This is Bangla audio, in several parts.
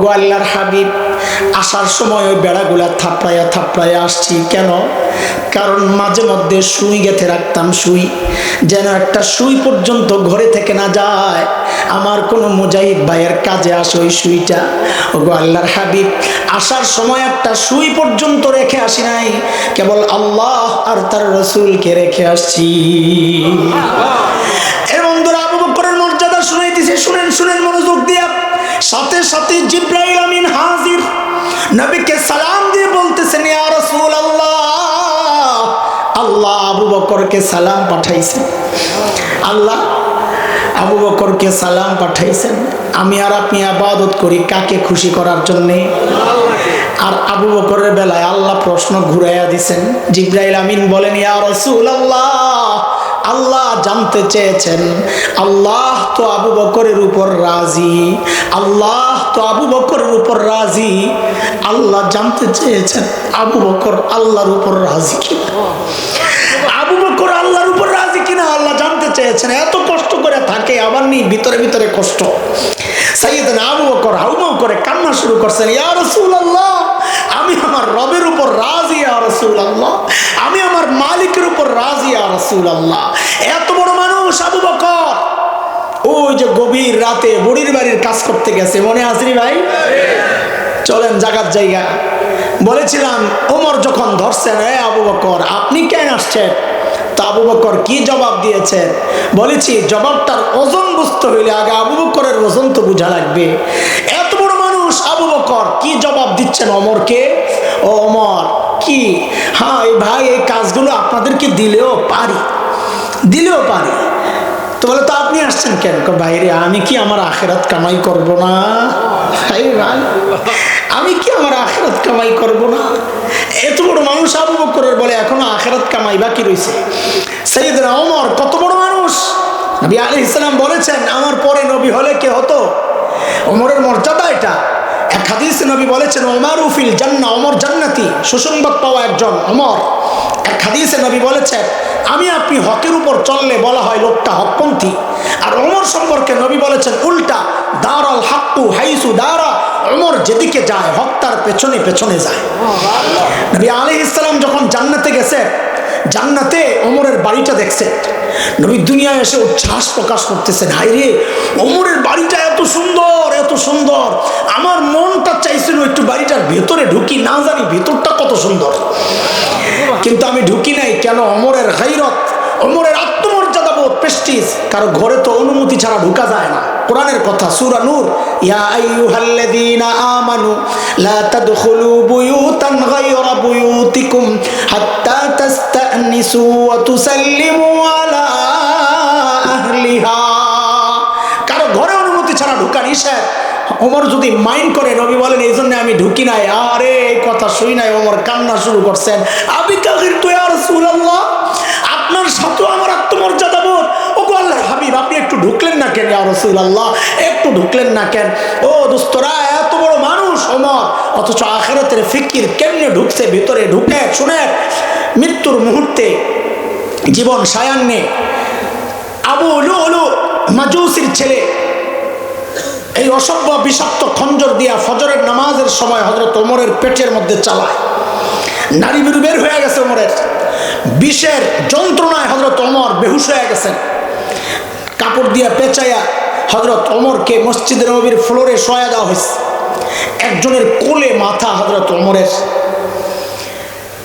ওগো আল্লাহর হাবিব, আসার সময় ওই বেড়াগুলা থাপড়াইয়া থাপড়াইয়া আসছি। কেন? কারণ মাঝে মধ্যে সুই গেঁথে রাখতাম সুই। যেন একটা সুই পর্যন্ত ঘরে থেকে না যায়। আমার কোনো মুজাহিদ ভাইয়ের কাজে আসে ওই সুইটা। ওগো আল্লাহর হাবিব, আসার সময় একটা সুই পর্যন্ত রেখে আসি নাই। কেবল আল্লাহ আর তার রসুলকে রেখে আসছি। সাথে জিব্রাইল আমিন হাজির। নবীকে সালাম দিয়ে বলতেছেন, ইয়া রাসূলুল্লাহ, আল্লাহ আবু বকরকে সালাম পাঠাইছেন। আল্লাহ আবু বকরকে সালাম পাঠাইছেন। আমি আর আপনি আবাদত করি কাকে খুশি করার জন্যে? আর আবু বকরের বেলায় আল্লাহ প্রশ্ন ঘুরাইয়া দিছেন। জিব্রাইল আমিন বলেন, ইয়া রাসূলুল্লাহ আল্লাহ জানতে চেয়েছেন, আল্লাহ তো আবু বকরের উপর রাজি, আল্লাহ তো আবু বকরের উপর রাজি, আল্লাহ জানতে চেয়েছেন আবু বকর আল্লাহর উপর রাজি কিনা। আবু বকর আল্লাহর উপর রাজি কিনা, আল্লাহ জানতে চেয়েছেন, এত কষ্ট করে থাকে আবার নেই, ভিতরে ভিতরে কষ্ট। সাইয়েদিন আবু বকর হাউমাউ করে কান্না শুরু করছেন, ইয়া রাসূলুল্লাহ আমি আমার রবের উপর রাজি, ইয়া রাসূলুল্লাহ। আমি আমার মালিকের উপর রাজি, ইয়া রাসূলুল্লাহ। এত বড় মানুষ, আবু বকর। ওই যে গভীর রাতে বুড়ির বাড়ির কাজ করতে গেছে, মনে আসরি ভাই? চলেন জাগার জায়গা। বলেছিলাম, ওমর যখন ধরছেন, এ আবু বকর, আপনি কেন আসছেন? তা আবু বকর কি জবাব দিয়েছেন? বলেছি, জবাবটার ওজন বুঝতে হইলে আগে আবু বকরের ওজন তো বোঝা লাগবে। দিচ্ছেন অমরকে? ও অমর, কি? হ্যাঁ এই ভাই, এই কাজগুলো আপনাদেরকে দিলেও পারি। দিলেও পারি। তো বলে, তো আপনি আসছেন কেন? বাইরে আমি কি আমার আখেরাত কামাই করব না? ভাই আমি কি আমার আখেরাত কামাই করব না? এত বড় মানুষ আবু বকরের বলে, এখনও আখেরাত কামাই বাকি রয়েছে সৈয়দনা অমর, কত বড় মানুষ? নবী আলী ইসলাম বলেছেন, আমার পরে নবী হলে কে হতো? অমরের মর্যাদা এটা। এক হাদিসে নবী বলেছেন, ওমর উফিল জান্না অমর জান্নাতি, সুসংবাদ পাওয়া একজন অমর এক হাদিসে নবী বলেছেন, আমি আপনি হকের উপর চললে বলা হয় লোকটা হকপন্থী। আর অমর সম্পর্কে নবী বলেছেন, উল্টা, দারাল হাক্কু হাইসু দারা। অমর যেদিকে যায়, হক তার পেছনে পেছনে যায়। নবী আলী ইসলাম যখন জান্নাতে গেছে, জান্নাতে অমরের বাড়িটা দেখছে। নবী দুনিয়ায় এসে উচ্ছ্বাস প্রকাশ করতেছেন হাই রে ওমরের বাড়িটা সুন্দর, এত সুন্দর। আমার মনটা চাইছিল একটু বাড়িটার ভেতরে ঢুকি, না জানি ভেতরটা কত সুন্দর। কিন্তু আমি ঢুকি নাই, কেন? অমরের গাইরত অমরের আত্মমর্যাদা বোধ প্রেস্টিজ কারও ঘরে তো অনুমতি ছাড়া ঢুকা যায় না। কোরআনের কথা, সূরা ইয়া ছাড়া ঢুকা নিষেধ। ওমর যদি মাইন্ড করে, নবী বলেন এই জন্য আমি ঢুকি নাই। আরে, এই কথা শুই নাই, ওমর কান্না শুরু করছেন। আবি কাহির তুই আর সুরাল্লাহ আপনার সাথেও আমার আত্মমর্যাদা বোধ। ও গো আল্লাহর হাবিব, আপনি একটু ঢুকলেন না কেন আর রসুল্লাহ একটু ঢুকলেন না কেন? ও দোস্তরা, এত বড় মানুষ, ওমর। অথচ আখেরাতের ফিকির কেমনে ঢুকছে, ভিতরে ঢুকে শুনে মৃত্যুর মুহূর্তে জীবন সায়ান্নে আবু উলু মাজুসির ছেলে। এই অসভ্য বিষাক্ত খঞ্জর দিয়া ফজরের নামাজের সময় হজরত ওমরের পেটের মধ্যে চালায়। নারী বিরু হয়ে গেছে ওমরের। বিষের যন্ত্রণায় হজরত ওমর বেহুশ হয়ে গেছেন। কাপড় দিয়া পেঁচাইয়া হজরত ওমরকে মসজিদের নবীর ফ্লোরে শোয়া দেওয়া হয়েছে। একজনের কোলে মাথা হজরত ওমরের।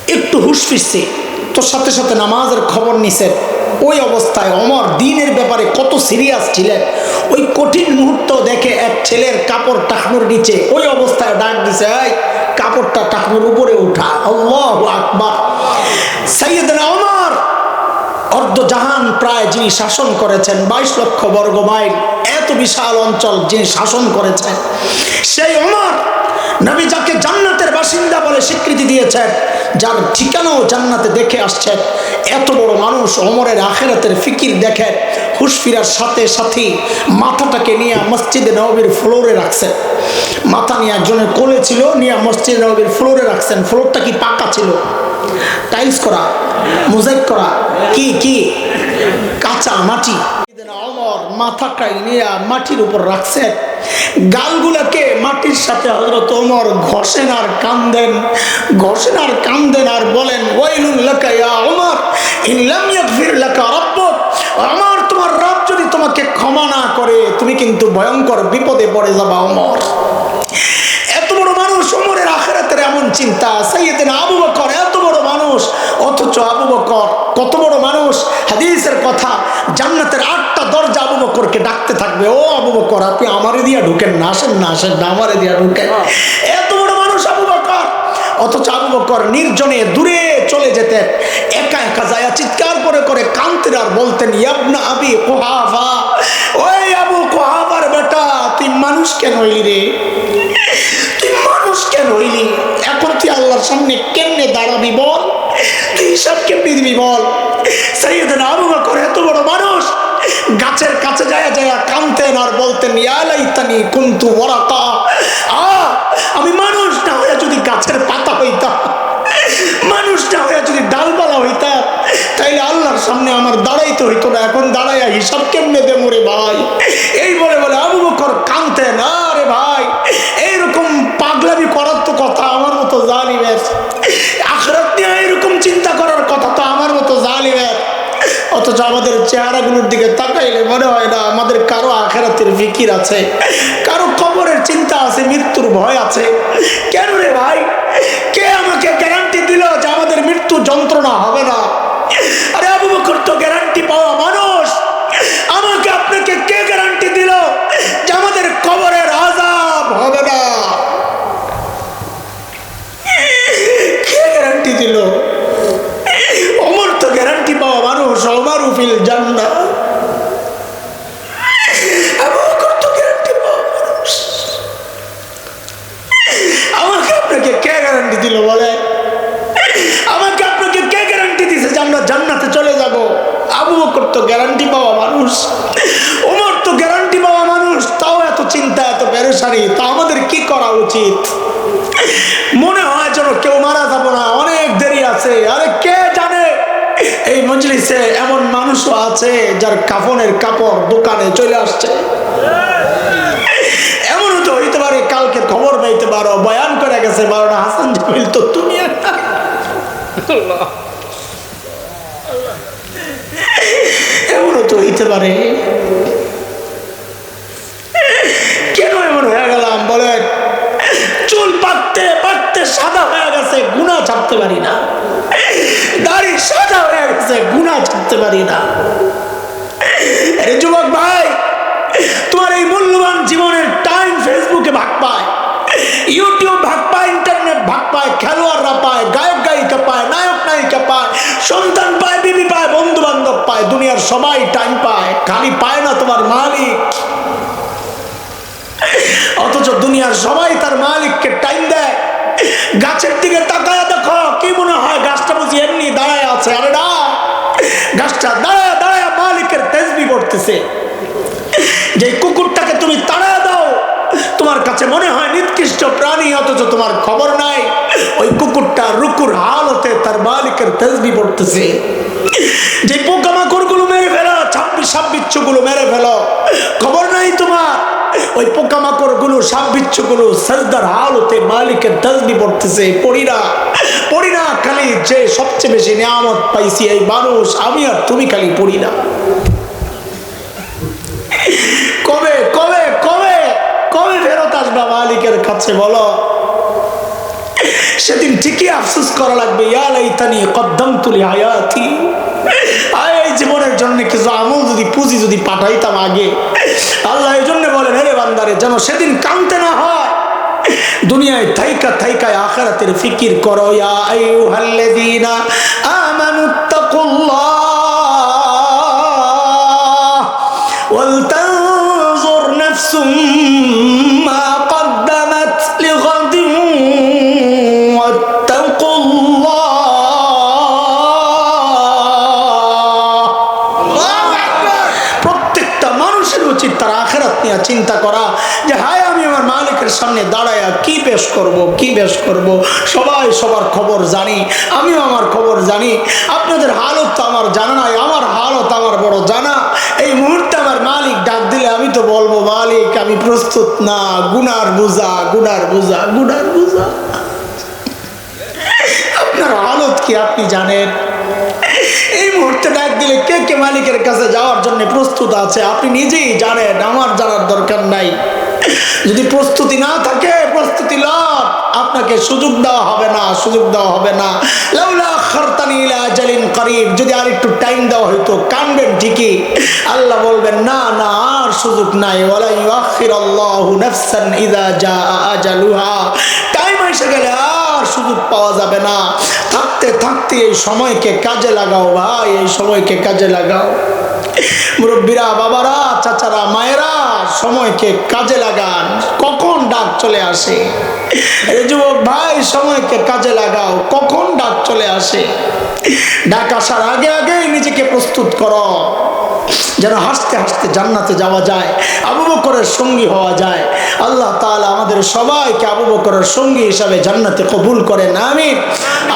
একটু হুশ ফিরছে। সাথে সাথে নামাজের খবর নিছেন। ওই অবস্থায় অমর দিনের ব্যাপারে কত সিরিয়াস ছিলেন? ওই কঠিন মুহূর্ত দেখে এক ছেলের কাপড় টাকনুর নিচে ওই অবস্থায় ডাক দিছে, এই, কাপড়টা টাকনুর উপরে উঠা। আল্লাহ আকবার। সৈয়দনা অমর অর্ধ জাহান প্রায় যিনি শাসন করেছেন, বাইশ লক্ষ বর্গ মাইল, এত বিশাল অঞ্চল যিনি শাসন করেছেন। সেই অমর নবী যাকে বাসিন্দা বলে স্বীকৃতি দিয়েছেন যার ঠিকানাও জান্নাতে দেখে আসছেন এত বড় মানুষ অমরের আখেরাতের ফিকির দেখেন হুশ ফিরার সাথে সাথে মাথাটাকে নিয়ে মসজিদে নবীর ফ্লোরে রাখছেন মাথা নিয়ে একজনের কোলে ছিল, নিয়ে মসজিদে নবীর ফ্লোরে রাখছেন। ফ্লোরটা কি পাকা ছিল? টাইলস করা, মোজাইক করা, কি কি? কাঁচা মাটি। মাথাটাই নিয়ে মাটির উপর রাখছেন গালগুলাকে মাটি মাটির সাথে হজরত ওমর ঘষেন আর কান্দেন ঘষেন আর কান্দেন আর বলেন আমার তোমার যদি তোমাকে ক্ষমা না করে, তুমি কিন্তু ভয়ঙ্কর বিপদে পড়ে যাবা ওমর। এত বড় মানুষ ওমরের আখেরাতের এমন চিন্তা। সাইয়েদিন আবু বকর, এত বড় মানুষ। অথচ আবু বকর কত বড় মানুষ। হাদিসের কথা, জান্নাতের আটটা থাকবে। ও আবু বকর আপনি আমারে দিয়া ঢুকেন না আসেন না আসেন না আমারে দিয়া ঢুকেন। এত বড় মানুষ আবু বকর। অথচ আবু বকর নির্জনে দূরে চলে যেতেন একা একা যায় চিৎকার করে করে কান্তেন আর বলতেন ইয়াবনা আবি কোহাফা। ওই আবু কোহাফার বেটা তুই মানুষ কেন হইলি রে? তুই মানুষ কেন হইলি? এখন তুই আল্লাহর সামনে কেমনে দাঁড়াবি বল? তুই হিসাব কেমনি দিবি বল? সাইয়েদিন আবু বকর এত বড় মানুষ। গাছের কাছে যায় যায় কানতেন আর বলতেন ইয়ালাইতানি কুন্তু ওরাকা আ আমি মানুষ চেহারাগুলোর দিকে তাকাইলে মনে হয় না আমাদের কারও আখেরাতের ফিকির আছে, কারও কবরের চিন্তা আছে, মৃত্যুর ভয় আছে। কেন রে ভাই? কে আমাকে গ্যারান্টি দিল যে আমাদের মৃত্যু যন্ত্রণা হবে না? বকর তো গ্যারান্টি পাওয়া মানুষ। ওমর তো গ্যারান্টি পাওয়া মানুষ। তাও এত চিন্তা, এত পেরেশানি, তা আমাদের কি করা উচিত? মনে হয় যেন কেউ মারা যাব না, অনেক দেরি আছে। আরে কে জানে? এই মজলিসে এমন মানুষও আছে যার কাফনের কাপড় দোকানে চলে আসছে। এমনও তো হইতে পারে, কালকে খবর পাইতে পারো, বয়ান করে গেছে বারোটা হাসান জামিল, তো তুমি একটা এমনও তো হইতে পারে। কেন এমন হয়ে গেলাম বলেন চুল পাকতে পাকতে সাদা হয়ে গেছে, গুণা ছাড়তে পারি না। দাড়ি সাদা হয়ে গেছে, গুণা ছাড়তে পারি না। যুবক ভাই, তোমার এই মূল্যবান জীবনের টাইম ফেসবুকে ভাগ পায়, ইউটিউব ভাগ পায়, ইন্টারনেট ভাগ পায়, খেলোয়াড়রা পায় গায়ক গায়িকা পায়, নায়ক পায় দুনিয়ার সবাই টাইম পায়, খালি পায় না তোমার মালিক। অথচ দুনিয়ার সবাই তার মালিককে টাইম দেয়। গাছের দিকে তাকায় দেখো, কি মনে হয় গাছটা বুঝি এমনি দাঁড়ায় আছে? আরে না, গাছটা দাঁড়ায় দাঁড়ায় মালিকের তেজবি করতেছে। যে কুকুরটাকে তুমি তাড়ায় দাও, তোমার কাছে মনে হয় নিকৃষ্ট প্রাণী, অথচ তোমার খবর নাই। ওই কুকুরটা রুকুর হালতে তার মালিকের তেজবি পড়তেছে। যে পোকামাকড়গুলো মেরে ফেলো, ছাব্বিশ ছাব্বিচ্ছগুলো মেরে ফেলো। খবর নাই তোমার? ওই পোকামাকড়গুলো সাব্বিচ্ছগুলো সাজদার হালতে মালিকের তসবি পড়তেছে পড়ি না পড়ি না খালি যে সবচেয়ে বেশি নিয়ামত পাইছি এই মানুষ, আমি আর তুমি খালি পড়ি না। কবে কবে কবে কবে ফেরত আসবা মালিকের কাছে বলো? সেদিন ঠিকই আফসোস করা লাগবে ইয়ালাইতানি কদ্দম তুলি হায়াতি। আয় এই জীবনের জন্য কিছু আমল যদি, পুঁজি যদি পাঠাইতাম আগে। আল্লাহ এই জন্য বলেন হেরে বান্দারে, যেন সেদিন কানতে না হয়। দুনিয়ায় থাইকা থাইকায় আখেরাতের ফিকির করো, ইয়া আখেরাত নিয়ে চিন্তা করা যে হায়, আমি আমার মালিকের সামনে দাঁড়ায়া কি পেশ করব, কি পেশ করব? সবাই সবার খবর জানি, আমিও আমার খবর জানি। আপনাদের হালত তো আমার জানা নাই, আমার হালত আমার বড় জানা। এই মুহূর্তে আমার মালিক ডাক দিলে আমি তো বলব, মালিক, আমি প্রস্তুত না, গুনার বোঝা গুনার বোঝা গুনার বোঝা। আপনার হালত কি আপনি জানেন? এই মুহূর্তে ডাক দিলে মালিকের কাছে যাওয়ার জন্য প্রস্তুত আছে। আপনি নিজেই জানেন, আমার জানার দরকার নাই। যদি প্রস্তুতি না থাকে, প্রস্তুতি লন আপনাকে সুযোগ দেওয়া হবে না, সুযোগ দেওয়া হবে না। যদি আর একটু টাইম দেওয়া হইতো, কানবেন ঠিকই। আল্লাহ বলবেন, না না, আর সুযোগ নাই। টাইম এসে গেলে সুযোগ পাওয়া যাবে না। থাকতে থাকতে এই সময়কে কাজে লাগাও ভাই, এই সময়কে কাজে লাগাও। মুরব্বীরা, বাবারা, চাচারা, মায়েরা, সময়কে কাজে লাগান। কখন ডাক চলে আসে? যুবক ভাই, সময়কে কাজে লাগাও। কখন ডাক চলে আসে? ডাক আসার আগে আগেই নিজেকে প্রস্তুত করো। যেন হাসতে হাসতে জান্নাতে যাওয়া যায়, আবু বকরের সঙ্গী হওয়া যায়। আল্লাহ তালা আমাদের সবাইকে আবু বকরের সঙ্গী হিসাবে জান্নাতে কবুল করেন, আমিন।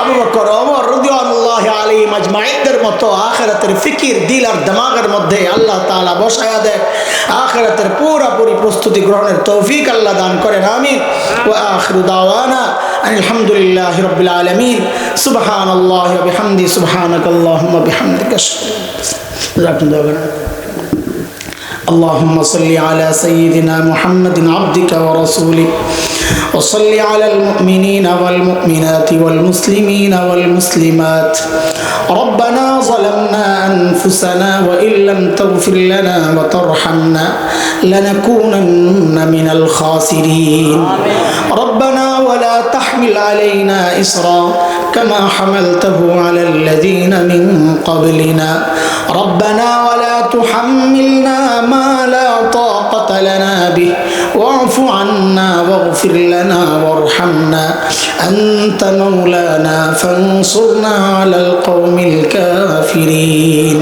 আবু বকর, ওমর রাদিয়াল্লাহু আলাইহি মাজমাইনদের মতো আখিরাতের ফিকির, দিল আর দিমাগের মধ্যে আল্লাহ তালা বসায়া দেয় আখিরাতের পুরোপুরি প্রস্তুতি গ্রহণের তৌফিক আল্লাহ দান করেন, আমিন। ওয়া আখিরু দাওয়ানা আলহামদুলিল্লাহ রাব্বিল আলামিন। সুবহানাল্লাহি ওয়া বিহামদি, সুবহানাকাল্লাহুম্মা বিহামদিকা আশহাদু আল্লা اللهم صل على سيدنا محمد عبدك ورسولك وصل على المؤمنين والمؤمنات والمسلمين والمسلمات. ربنا ظلمنا أنفسنا وإن لم تغفر لنا وترحمنا لنكونن من الخاسرين. ربنا ولا تحمل علينا إصرا. كما حملته على الذين من قبلنا ربنا ولا تحملنا ما لا طاقة لنا به واعف عنا واغفر لنا وارحمنا أنت مولانا فانصرنا على القوم الكافرين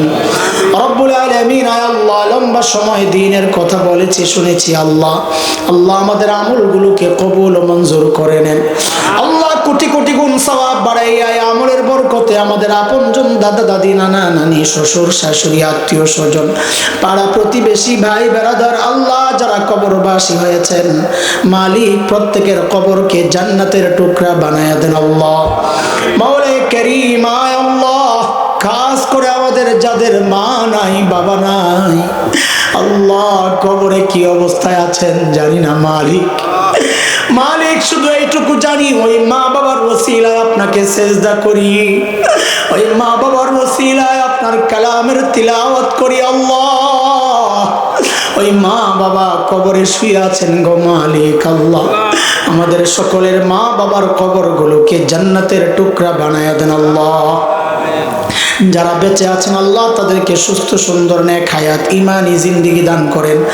রব্বুল আলমিন আল্লাহ লম্বা সময় দিনের কথা বলেছি শুনেছি আল্লাহ আল্লাহ আমাদের আমলগুলোকে কবুল ও মঞ্জুর করে নেন আল্লাহ কোটি কোটি গুণ সওয়াব বাড়াইয়া আমলের বরকতে আমাদের আপনজন দাদা দাদি, নানা নানি, শ্বশুর, শাশুড়ি, আত্মীয় স্বজন, পাড়া প্রতিবেশী, ভাই, বেড়াদার, আল্লাহ যারা কবরবাসী হয়েছেন, মালিক প্রত্যেকের কবরকে জান্নাতের টুকরা বানায়া দেন আল্লাহ। মাওলে করিম আল্লাহ, খাস করে আমাদের যাদের মা নাই, বাবা নাই। আল্লাহ কবরে কি অবস্থায় আছেন জানি না, মালিক। মালিক, শুধু এইটুকু জানি, ওই মা বাবার ওসিলায় আপনাকে সেজদা করি। ওই মা বাবার ওসিলায় আপনার কালামের তিলাওয়াত করি আল্লাহ। ওই মা বাবা কবরে শুয়ে আছেন গো মালিক আল্লাহ। আমাদের সকলের মা বাবার কবরগুলোকে জান্নাতের টুকরা বানায় দেন আল্লাহ। যারা বেঁচে আছেন আল্লাহ, তাদেরকে সুস্থ, সুন্দর, নেক হায়াত ইমানি জিন্দিগি দান করেন।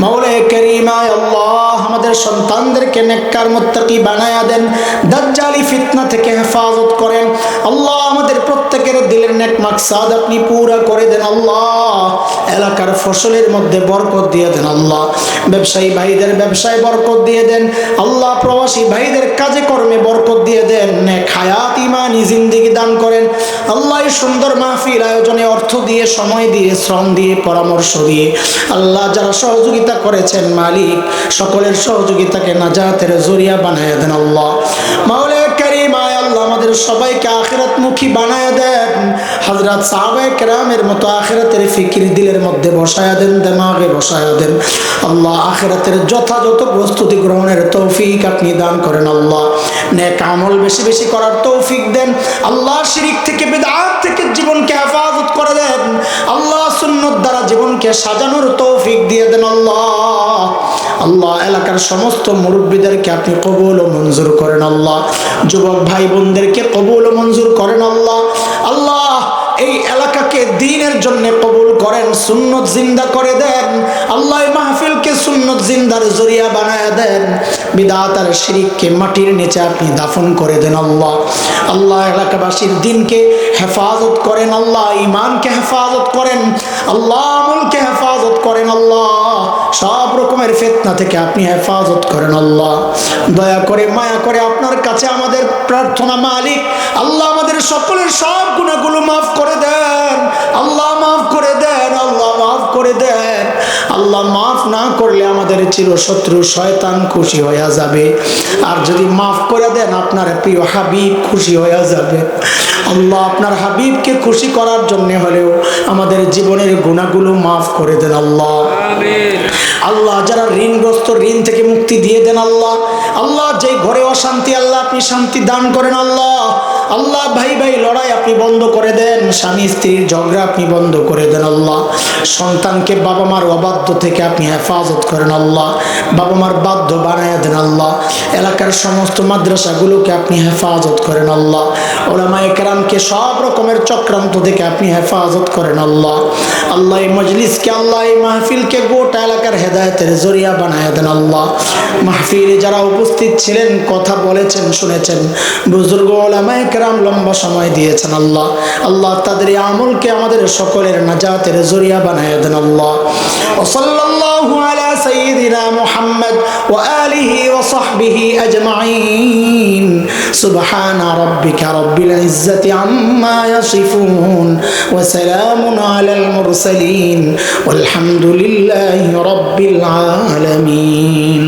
মাওলা করিমায় আল্লাহ। আমাদের সন্তানদেরকে নেককার মোত্তাকি বানায়া দেন। দাজ্জালি ফিতনা থেকে হেফাজত করেন। আল্লাহ আমাদের দিলের আপনি পুরা করে দেন আল্লাহ। এলাকার ফসলের মধ্যে বরকত দিয়ে দেন আল্লাহ। ব্যবসায়ী ভাইদের ব্যবসায় বরকত দিয়ে দেন আল্লাহ। প্রবাসী ভাইদের কাজে কর্মে বরকত দিয়ে দেন। নেক হায়াত, ইমানি জিন্দিগি দান করেন। আল্লাহ সুন্দর মাহফিল আয়োজনে অর্থ দিয়ে, সময় দিয়ে, শ্রম দিয়ে, পরামর্শ দিয়ে আল্লাহ যারা সহযোগিতা করেছেন মালিক, সকলের সহযোগিতাকে নাজাতের জরিয়া বানায় দেন আল্লাহ। মাওলে আমাদের সবাইকে আখিরাত মুখী বানায় দেন। হজরত সাহাবায়ে কেরামের মতো আখিরাতের ফিকির দিলের মধ্যে বসায়া দেন, দেমাগে বসায়া দেন। আল্লাহ আখিরাতের যথাযথ প্রস্তুতি গ্রহণের তৌফিক আপনি দান করেন আল্লাহ। নেক আমল বেশি বেশি করার তৌফিক দেন। আল্লাহ শিরিক থেকে, বেদাত থেকে জীবনকে হেফাজত করে দেন। আল্লাহ সুন্নত দ্বারা জীবনকে সাজানোর তৌফিক দিয়ে দেন আল্লাহ। আল্লাহ এলাকার সমস্ত মুরব্বীদেরকে আপনি কবুল ও মঞ্জুর করেন আল্লাহ। যুবক ভাই বোনদেরকে কবুল ও মঞ্জুর করেন আল্লাহ। আল্লাহ এই এলাকাকে দিনের জন্য কবুল করেন, সুন্নত জিন্দা করে দেন আল্লাহ মাহফিলকে সুন্নত জিন্দার জরিয়া বানায় দেন। বিদাত আর শিরিককে মাটির নিচে আপনি দাফন করে দেন আল্লাহ। আল্লাহ এলাকাবাসীর দিনকে হেফাজত করেন, আল্লাহ ইমানকে হেফাজত করেন, আল্লাহ আমলকে হেফাজত করেন, আল্লাহ সব রকমের ফেতনা থেকে আপনি হেফাজত করেন আল্লাহ। দয়া করে, মায়া করে আপনার কাছে আমাদের প্রার্থনা মালিক, আল্লাহ আমাদের সকলের সব গুণাগুলো মাফ করে দেন। আল্লাহ মাফ করে দেন, আল্লাহ মাফ করে দেন। আল্লাহ মাফ না করলে আমাদের চিরশত্রু শয়তান খুশি হয়ে যাবে। আর যদি মাফ করে দেন, আপনার প্রিয় হাবিব খুশি হয়ে যাবে। আল্লাহ আপনার হাবিবকে খুশি করার জন্য হলেও আমাদের জীবনের গুণাগুলো মাফ করে দেন আল্লাহ। আল্লাহ যারা ঋণগ্রস্ত, ঋণ থেকে মুক্তি দিয়ে দেন আল্লাহ। আল্লাহ যে ঘরে অশান্তি, আল্লাহ আপনি শান্তি দান করেন আল্লাহ। আল্লাহ, ভাই ভাই, লড়াই আপনি বন্ধ করে দেন, স্বামী স্ত্রীর ঝগড়া আপনি বন্ধ করে দেন আল্লাহ। সন্তানকে বাবা মার অবাধ্য থেকে আপনি হেফাজত করেন আল্লাহ। বাবা মার বাধ্য বানায় দেন আল্লাহ। এলাকার সমস্ত মাদ্রাসাগুলোকে আপনি হেফাজত করেন আল্লাহ। ওলামা একরামকে সব রকমের চক্রান্ত থেকে আপনি হেফাজত করেন আল্লাহ। আল্লাহ মজলিসকে, আল্লাহ এই মাহফিলকে গোটা এলাকার হেদায়তের জরিয়া বানায় দেন আল্লাহ। মাহফিলে যারা উপস্থিত ছিলেন, কথা বলেছেন, শুনেছেন। বুজুর্গ ওলামা কেরাম লম্বা সময় দিয়েছেন আল্লাহ। আল্লাহ তাদের আমলকে আমাদের সকলের নাজাতের জরিয়া বানায় দেন আল্লাহ। ওসল্লাহু আজমাইন। সুবহান আম্মা ইয়াসিফুন ওয়া সালামুন আলাল মুরসালিন। ওয়ালহামদুলিল্লাহি আলামিন।